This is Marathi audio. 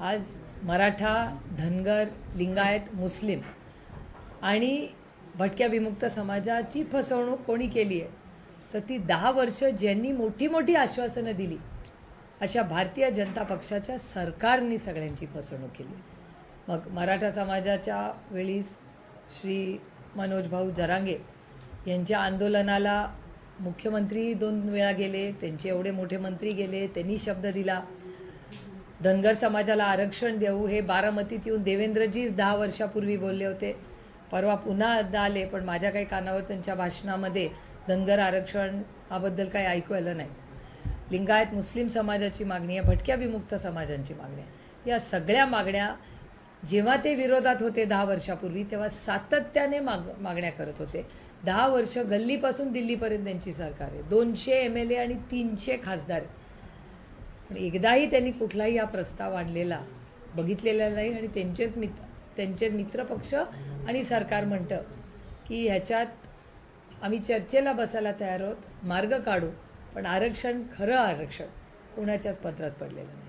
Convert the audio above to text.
आज मराठा धनगर लिंगायत मुस्लिम आणि भटक्या विमुक्त समाजाची फसवणूक कोणी केली आहे? तर ती दहा वर्ष ज्यांनी मोठी मोठी आश्वासनं दिली अशा भारतीय जनता पक्षाच्या सरकारने सगळ्यांची फसवणूक केली. मग मराठा समाजाच्या वेळी श्री मनोज भाऊ जरांगे यांच्या आंदोलनाला मुख्यमंत्री दोन वेळा गेले त्यांचे एवढे मोठे मंत्री गेले त्यांनी शब्द दिला. धनगर समाजाला आरक्षण देऊ हे बारामतीत येऊन देवेंद्रजीच दहा वर्षापूर्वी बोलले होते. परवा पुन्हा एकदा आले पण माझ्या काही कानावर त्यांच्या भाषणामध्ये धनगर आरक्षणाबद्दल काही ऐकू आलं नाही. लिंगायत मुस्लिम समाजाची मागणी आहे भटक्या विमुक्त समाजांची मागणी आहे. या सगळ्या मागण्या जेव्हा ते विरोधात होते दहा वर्षापूर्वी तेव्हा सातत्याने माग मागण्या करत होते. दहा वर्ष गल्लीपासून दिल्लीपर्यंत त्यांची सरकार आहे. दोनशे एम एल ए आणि तीनशे खासदार आहेत. एकदाही त्यांनी कुठलाही हा प्रस्ताव आणलेला बघितलेला नाही आणि त्यांचेच मित्र त्यांचे मित्रपक्ष आणि सरकार म्हणतं की ह्याच्यात आम्ही चर्चेला बसायला तयार आहोत मार्ग काढू पण आरक्षण खरं आरक्षण कोणाच्याच पत्रात पडलेलं नाही.